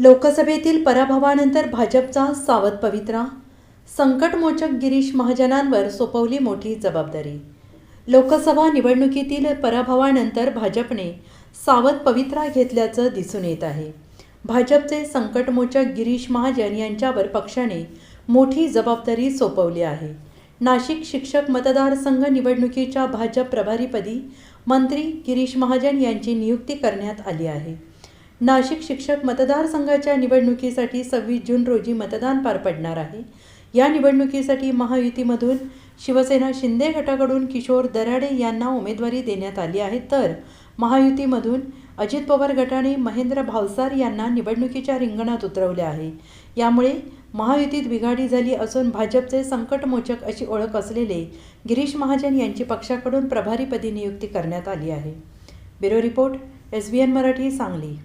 लोकसभेतील पराभवानंतर भाजपचा सावध पवित्रा संकटमोचक गिरीश महाजनांवर सोपवली मोठी जबाबदारी. लोकसभा निवडणुकीतील पराभवानंतर भाजपने सावध पवित्रा घेतल्याचं दिसून येत आहे. भाजपचे संकटमोचक गिरीश महाजन यांच्यावर पक्षाने मोठी जबाबदारी सोपवली आहे. नाशिक शिक्षक मतदारसंघ निवडणुकीच्या भाजप प्रभारीपदी मंत्री गिरीश महाजन यांची नियुक्ती करण्यात आली आहे. नाशिक शिक्षक मतदारसंघाच्या निवडणुकीसाठी सव्वीस जून रोजी मतदान पार पडणार आहे. या निवडणुकीसाठी महायुतीमधून शिवसेना शिंदे गटाकडून किशोर दराडे यांना उमेदवारी देण्यात आली आहे. तर महायुतीमधून अजित पवार गटाने महेंद्र भावसार यांना निवडणुकीच्या रिंगणात उतरवले आहे. यामुळे महायुतीत बिघाडी झाली असून भाजपचे संकटमोचक अशी ओळख असलेले गिरीश महाजन यांची पक्षाकडून प्रभारीपदी नियुक्ती करण्यात आली आहे. Bureau report S B N Marathi Sangli.